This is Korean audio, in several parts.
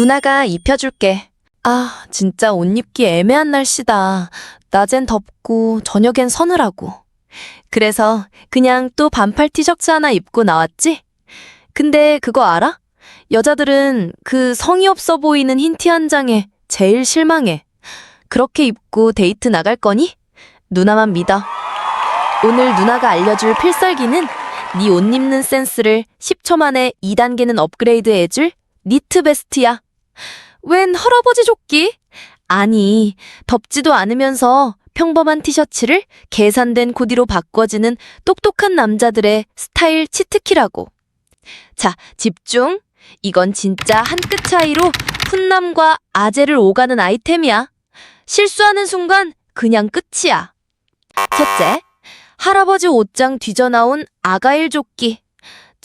누나가 입혀줄게. 아, 진짜 옷 입기 애매한 날씨다. 낮엔 덥고 저녁엔 서늘하고. 그래서 그냥 또 반팔 티셔츠 하나 입고 나왔지? 근데 그거 알아? 여자들은 그 성의 없어 보이는 흰 티 한 장에 제일 실망해. 그렇게 입고 데이트 나갈 거니? 누나만 믿어. 오늘 누나가 알려줄 필살기는 네 옷 입는 센스를 10초 만에 2단계는 업그레이드 해줄 니트 베스트야. 웬 할아버지 조끼? 아니, 덥지도 않으면서 평범한 티셔츠를 계산된 코디로 바꿔주는 똑똑한 남자들의 스타일 치트키라고. 자, 집중. 이건 진짜 한 끗 차이로 훈남과 아재를 오가는 아이템이야. 실수하는 순간 그냥 끝이야. 첫째, 할아버지 옷장 뒤져나온 아가일 조끼.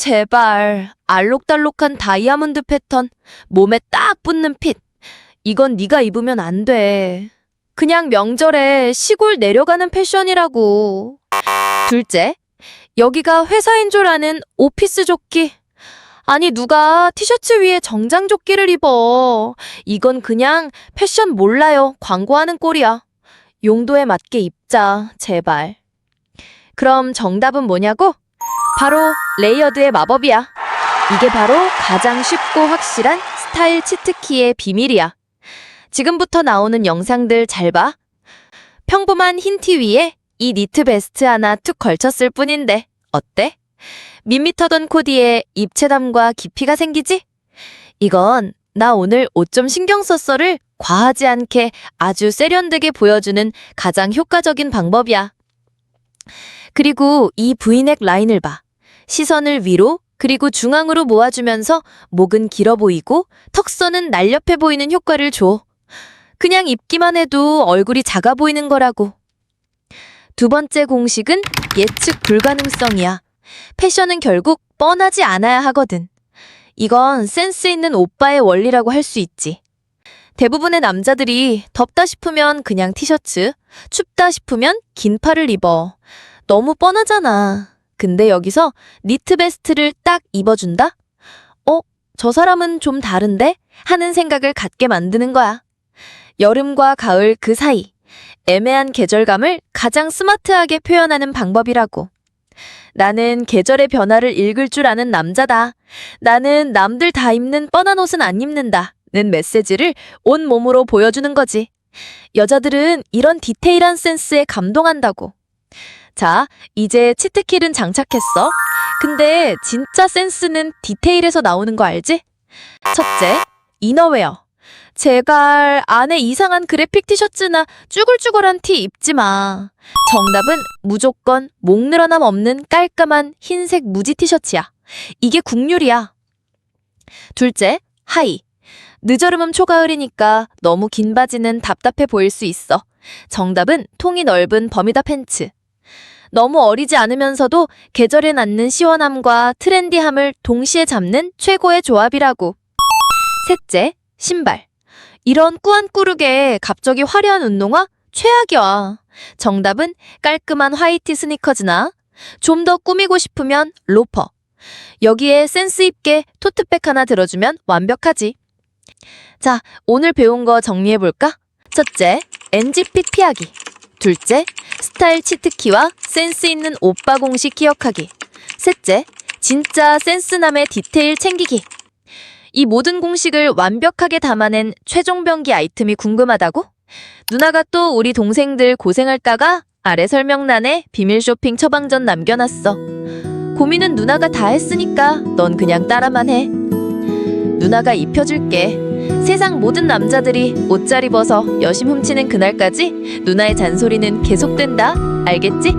제발 알록달록한 다이아몬드 패턴, 몸에 딱 붙는 핏. 이건 네가 입으면 안 돼. 그냥 명절에 시골 내려가는 패션이라고. 둘째, 여기가 회사인 줄 아는 오피스 조끼. 아니 누가 티셔츠 위에 정장 조끼를 입어. 이건 그냥 패션 몰라요. 광고하는 꼴이야. 용도에 맞게 입자, 제발. 그럼 정답은 뭐냐고? 바로 레이어드의 마법이야. 이게 바로 가장 쉽고 확실한 스타일 치트키의 비밀이야. 지금부터 나오는 영상들 잘 봐. 평범한 흰 티 위에 이 니트 베스트 하나 툭 걸쳤을 뿐인데 어때? 밋밋하던 코디에 입체감과 깊이가 생기지? 이건 나 오늘 옷 좀 신경 썼어를 과하지 않게 아주 세련되게 보여주는 가장 효과적인 방법이야. 그리고 이 브이넥 라인을 봐. 시선을 위로 그리고 중앙으로 모아주면서 목은 길어 보이고 턱선은 날렵해 보이는 효과를 줘. 그냥 입기만 해도 얼굴이 작아 보이는 거라고. 두 번째 공식은 예측 불가능성이야. 패션은 결국 뻔하지 않아야 하거든. 이건 센스 있는 오빠의 원리라고 할 수 있지. 대부분의 남자들이 덥다 싶으면 그냥 티셔츠, 춥다 싶으면 긴 팔을 입어. 너무 뻔하잖아. 근데 여기서 니트 베스트를 딱 입어준다? 어, 저 사람은 좀 다른데? 하는 생각을 갖게 만드는 거야. 여름과 가을 그 사이. 애매한 계절감을 가장 스마트하게 표현하는 방법이라고. 나는 계절의 변화를 읽을 줄 아는 남자다. 나는 남들 다 입는 뻔한 옷은 안 입는다. 는 메시지를 온 몸으로 보여주는 거지. 여자들은 이런 디테일한 센스에 감동한다고. 자, 이제 치트킬은 장착했어. 근데 진짜 센스는 디테일에서 나오는 거 알지? 첫째, 이너웨어. 제발 안에 이상한 그래픽 티셔츠나 쭈글쭈글한 티 입지 마. 정답은 무조건 목 늘어남 없는 깔끔한 흰색 무지 티셔츠야. 이게 국룰이야. 둘째, 하이. 늦여름은 초가을이니까 너무 긴 바지는 답답해 보일 수 있어. 정답은 통이 넓은 버미다 팬츠. 너무 어리지 않으면서도 계절에 맞는 시원함과 트렌디함을 동시에 잡는 최고의 조합이라고. 셋째, 신발. 이런 꾸안꾸르게 갑자기 화려한 운동화? 최악이야. 정답은 깔끔한 화이트 스니커즈나 좀 더 꾸미고 싶으면 로퍼. 여기에 센스 있게 토트백 하나 들어주면 완벽하지. 자, 오늘 배운 거 정리해볼까? 첫째, NG핏 피하기. 둘째, 스타일 치트키와 센스 있는 오빠 공식 기억하기. 셋째, 진짜 센스남의 디테일 챙기기. 이 모든 공식을 완벽하게 담아낸 최종 병기 아이템이 궁금하다고? 누나가 또 우리 동생들 고생할까가 아래 설명란에 비밀 쇼핑 처방전 남겨놨어. 고민은 누나가 다 했으니까 넌 그냥 따라만 해. 누나가 입혀줄게. 세상 모든 남자들이 옷 잘 입어서 여심 훔치는 그날까지 누나의 잔소리는 계속된다. 알겠지?